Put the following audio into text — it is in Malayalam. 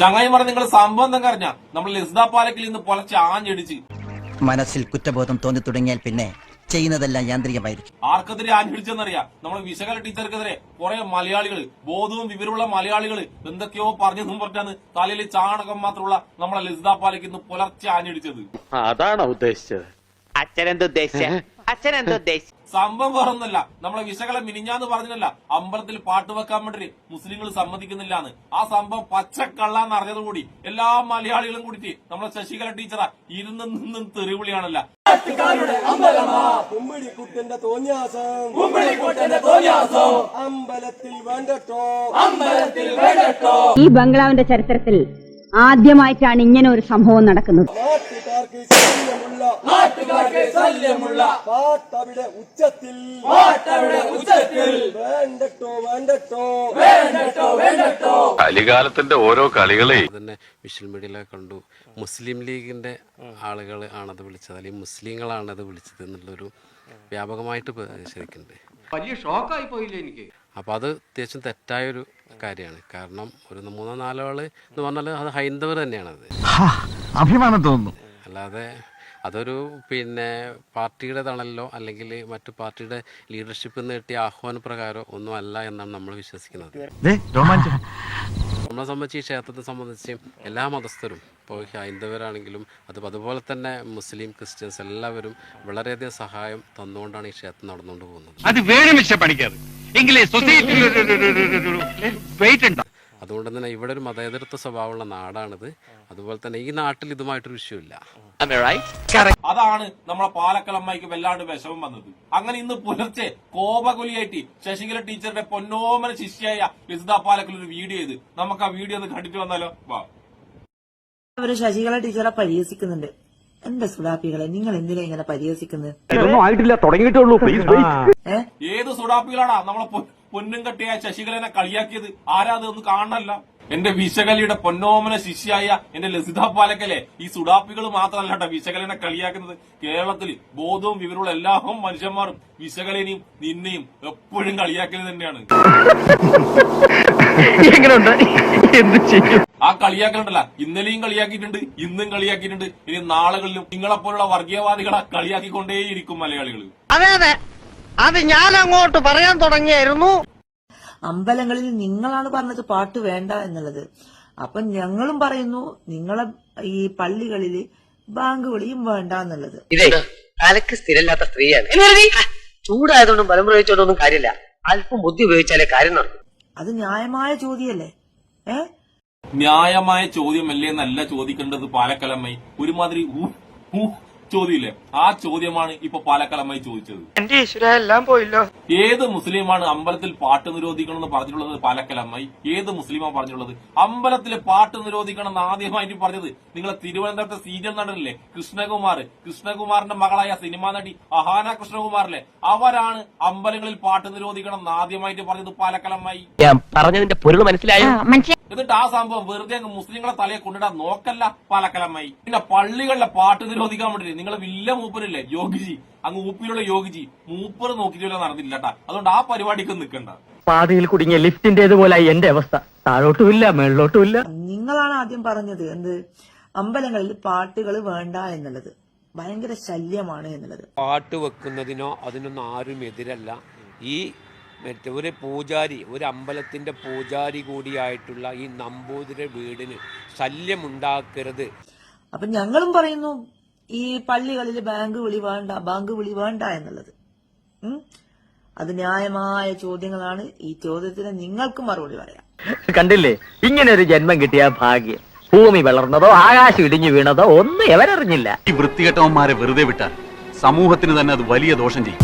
ചങ്ങായിമാരെ നിങ്ങൾ സംഭവം എന്താ അറിഞ്ഞ? നമ്മൾ ലിസ്ദ പാലക്കിൽ നിന്ന് പൊലച്ച് ആഞ്ഞടിച്ച്. മനസ്സിൽ കുറ്റബോധം തോന്നി തുടങ്ങിയാൽ പിന്നെ ചെയ്യുന്നതെല്ലാം യാന്ത്രികമായിരിക്കും. ആർക്കെതിരെ ആഞ്ഞടിച്ചെന്നറിയാം? നമ്മൾ വിശകല ടീച്ചർക്കെതിരെ കുറെ മലയാളികൾ ബോധവും വിവരമുള്ള മലയാളികൾ എന്തൊക്കെയോ പറഞ്ഞെന്നും പറഞ്ഞാണ് തലയിലെ ചാണകം മാത്രമുള്ള നമ്മളെ ലിസ്ദ പാലയ്ക്ക് ഇന്ന് പുലർച്ചെ ആഞ്ഞടിച്ചത്. അതാണോ ഉദ്ദേശിച്ചത്? അച്ഛനെന്തുദ്ദേശിച്ച? അച്ഛനെന്തുദ്ദേശിച്ച? സംഭവം വേറൊന്നല്ല. നമ്മളെ വിശകളെ മിനിഞ്ഞാന്ന് പറഞ്ഞില്ല അമ്പലത്തിൽ പാട്ട് വെക്കാൻ വേണ്ടി മുസ്ലിങ്ങൾ സമ്മതിക്കുന്നില്ല എന്ന് ആ സംഭവം പച്ചക്കള്ളാന്ന് അറിഞ്ഞതുകൂടി എല്ലാ മലയാളികളും കൂടിയിട്ട് നമ്മളെ ശശികല ടീച്ചറ ഇരുന്ന് നിന്നും തെറിവിളിയാണല്ല. അമ്പലത്തിൽ വേണ്ടട്ടോ. അമ്പലത്തിൽ വേണ്ടട്ടോ. ഈ ബംഗ്ലാവിന്റെ ചരിത്രത്തിൽ ആദ്യമായിട്ടാണ് ഇങ്ങനെ ഒരു സംഭവം നടക്കുന്നത്. നാട്ടുകാർക്ക് ശല്യമുള്ള പാട്ടവിടെ ഉച്ചത്തിൽ. പാട്ടവിടെ ഉച്ചത്തിൽ. വേണ്ടട്ടോ വേണ്ടട്ടോ. വേണ്ടട്ടോ വേണ്ടട്ടോ. കലികാലത്തിന്റെ ഓരോ കളികളെ തന്നെ വിഷ്വൽ മീഡിയയിലെ കണ്ടു. മുസ്ലിം ലീഗിന്റെ ആളുകൾ ആണത് വിളിച്ചത് അല്ലെങ്കിൽ മുസ്ലിങ്ങളാണത് വിളിച്ചത് എന്നുള്ളൊരു വ്യാപകമായിട്ട് ശരിക്കുന്നുണ്ട് വലിയ ഷോക്കായി പോയില്ലേ എനിക്ക്. അപ്പോൾ അത് അത്യാവശ്യം തെറ്റായൊരു കാര്യമാണ്. കാരണം ഒരു മൂന്നോ നാലോ ആൾ എന്ന് പറഞ്ഞാൽ അത് ഹൈന്ദവർ തന്നെയാണത്. അഭിമാനം തോന്നുന്നു. അല്ലാതെ അതൊരു പിന്നെ പാർട്ടിയുടെ തണലിലോ അല്ലെങ്കിൽ മറ്റു പാർട്ടിയുടെ ലീഡർഷിപ്പിൽ നിന്ന് കിട്ടിയ ആഹ്വാന പ്രകാരം ഒന്നും അല്ല എന്നാണ് നമ്മൾ വിശ്വസിക്കുന്നത് നമ്മളെ സംബന്ധിച്ച് ഈ ക്ഷേത്രത്തെ സംബന്ധിച്ച് എല്ലാ മതസ്ഥരും ഇപ്പോൾ ഹൈന്ദവരാണെങ്കിലും അത് അതുപോലെ തന്നെ മുസ്ലിം ക്രിസ്ത്യൻസ് എല്ലാവരും വളരെയധികം സഹായം തന്നുകൊണ്ടാണ് ഈ ക്ഷേത്രം നടന്നുകൊണ്ട് പോകുന്നത് അത് വേണം മിസ്റ്റർ പണിക്കർ എങ്കിലേ സൊസൈറ്റിയിൽ വെയിറ്റ് ഉണ്ട് അതുകൊണ്ട് തന്നെ ഇവിടെ ഒരു മതേതരത്വ സ്വഭാവമുള്ള നാടാണിത്. അതുപോലെ തന്നെ ഈ നാട്ടിൽ ഇതുമായിട്ടൊരു വിഷയമില്ല. ഇല്ല അതാണ് നമ്മളെ പാലക്കളമ്മയ്ക്ക് വല്ലാണ്ട് വിഷമം വന്നത്. അങ്ങനെ ഇന്ന് പുലർച്ചെ കോപകുലിയായിട്ട് ശശികല ടീച്ചറുടെ പൊന്നോമന ശിഷ്യായ ലിസിത പാലക്കൽ ഒരു വീഡിയോ ചെയ്ത്. നമുക്ക് ആ വീഡിയോ ഒന്ന് കണ്ടിട്ട് വന്നാലോ? വാ. അവർ ശശികല ടീച്ചറെ പരിഹസിക്കുന്നുണ്ട്. എന്റെ സുഡാപ്പികളെ നിങ്ങൾ എന്തിനാ ഇങ്ങനെ പരിഹസിക്കുന്നത്? ഏത് സുഡാപ്പികളാടാ? നമ്മളെ പൊ- പൊന്നും കെട്ടിയായ ശശികലനെ കളിയാക്കിയത് ആരാ ഒന്ന് കാണണല്ല. എന്റെ വിശകലിയുടെ പൊന്നോമന ശിഷ്യായ എന്റെ ലസിത പാലക്കലെ ഈ സുഡാപ്പികൾ മാത്രമല്ല കേട്ടോ വിശകലനെ കളിയാക്കുന്നത്. കേരളത്തിൽ ബോധവും വിവരവും എല്ലാവരും മനുഷ്യന്മാരും വിശകലനെയും നിന്നെയും എപ്പോഴും കളിയാക്കൽ തന്നെയാണ്. എങ്ങനെയുണ്ട്? എന്ത് ചെയ്യും? ആ കളിയാക്കലുണ്ടല്ല. ഇന്നലെയും കളിയാക്കിയിട്ടുണ്ട് ഇന്നും കളിയാക്കിയിട്ടുണ്ട്. ഇനി നാളുകളിലും നിങ്ങളെപ്പോലുള്ള വർഗീയവാദികളെ കളിയാക്കിക്കൊണ്ടേയിരിക്കും മലയാളികൾ അതെ അതെ. അത് ഞാൻ അങ്ങോട്ട് പറയാൻ തുടങ്ങിയായിരുന്നു. അമ്പലങ്ങളിൽ നിങ്ങളാണ് പറഞ്ഞത് പാട്ട് വേണ്ട എന്നുള്ളത്. അപ്പൊ ഞങ്ങളും പറയുന്നു നിങ്ങളെ ഈ പള്ളികളിൽ ബാങ്ക് വിളിയും വേണ്ട എന്നുള്ളത്. ഇതേ തലക്ക് സ്ഥിരമില്ലാത്ത സ്ത്രീയാണ്. ചൂടായതുകൊണ്ടും ബലം പ്രയോഗിച്ചോണ്ടൊന്നും കാര്യമില്ല. അല്പം ബുദ്ധി ഉപയോഗിച്ചാലേ കാര്യം നടക്കും. അത് ന്യായമായ ചോദ്യല്ലേ ഏ? ന്യായമായ ചോദ്യമല്ലേ എന്നല്ല ചോദിക്കേണ്ടത് പാലക്കലമ്മ. ഒരുമാതിരി ഊ ഊ ചോദ്യമില്ലേ? ആ ചോദ്യമാണ് ഇപ്പൊ പാലക്കാലമായി ചോദിച്ചത്. എന്റെ ഈശ്വര എല്ലാം പോയില്ലോ. ഏത് മുസ്ലിമാണ് അമ്പലത്തിൽ പാട്ട് നിരോധിക്കണം എന്ന് പറഞ്ഞിട്ടുള്ളത് പാലക്കലമ്മായി? ഏത് മുസ്ലിമാണ് പറഞ്ഞിട്ടുള്ളത്? അമ്പലത്തിലെ പാട്ട് നിരോധിക്കണം എന്ന് ആദ്യമായിട്ട് പറഞ്ഞത് നിങ്ങളെ തിരുവനന്തപുരത്തെ സീരിയൽ നടനില്ലേ? കൃഷ്ണകുമാർ. കൃഷ്ണകുമാറിന്റെ മകളായ സിനിമാ നടി അഹാന കൃഷ്ണകുമാറിലെ അവരാണ് അമ്പലങ്ങളിൽ പാട്ട് നിരോധിക്കണം എന്ന് ആദ്യമായിട്ട് പറഞ്ഞത് പാലക്കലമ്മായി. പറഞ്ഞതിന്റെ പൊരുൾ മനസ്സിലായോ. എന്നിട്ട് ആ സംഭവം വെറുതെ അങ്ങ് മുസ്ലിങ്ങളെ തലയെ കൊണ്ടിടാൻ നോക്കല്ല പാലക്കലമ്മായി. പിന്നെ പള്ളികളിലെ പാട്ട് നിരോധിക്കാൻ വേണ്ടി നിങ്ങൾ വില്ല മൂപ്പരില്ലേ? യോഗിജി. അങ്ങ് ഊപ്പിലുള്ള യോഗിജി. മൂപ്പർ നോക്കിയില്ല നടന്നില്ല അതുകൊണ്ട് ആ പരിപാടിക്ക് നിൽക്കണ്ട പാതിയിൽ കുടുങ്ങിയ ലിഫ്റ്റിന്റേതുപോലെ എന്റെ അവസ്ഥ. താഴോട്ടുമില്ല മേളിലോട്ടുമില്ല. നിങ്ങളാണ് ആദ്യം പറഞ്ഞത് എന്ത്? അമ്പലങ്ങളിൽ പാട്ടുകൾ വേണ്ട എന്നുള്ളത്. ഭയങ്കര ശല്യമാണ് എന്നുള്ളത്. പാട്ട് വെക്കുന്നതിനോ അതിനൊന്നും ആരും എതിരല്ല. ഈ മറ്റേ ഒരു പൂജാരി ഒരു അമ്പലത്തിന്റെ പൂജാരി കൂടിയായിട്ടുള്ള ഈ നമ്പൂതിരി വീടിന് ശല്യമുണ്ടാക്കരുത്. അപ്പം ഞങ്ങളും പറയുന്നു ഈ പള്ളികളിൽ ബാങ്ക് വിളി വേണ്ട ബാങ്ക് വിളി വേണ്ട എന്നുള്ളത്. അത് ന്യായമായ ചോദ്യങ്ങളാണ്. ഈ ചോദ്യത്തിന് നിങ്ങൾക്ക് മറുപടി പറയാം. കണ്ടില്ലേ? ഇങ്ങനെ ഒരു ജന്മം കിട്ടിയ ഭാഗ്യം. ഭൂമി വളർന്നതോ ആകാശം ഇടിഞ്ഞു വീണതോ ഒന്നും എവരറിഞ്ഞില്ല ഈ വൃത്തികെട്ടവന്മാരെ വെറുതെ വിട്ടാൽ സമൂഹത്തിന് തന്നെ അത് വലിയ ദോഷം ചെയ്യും.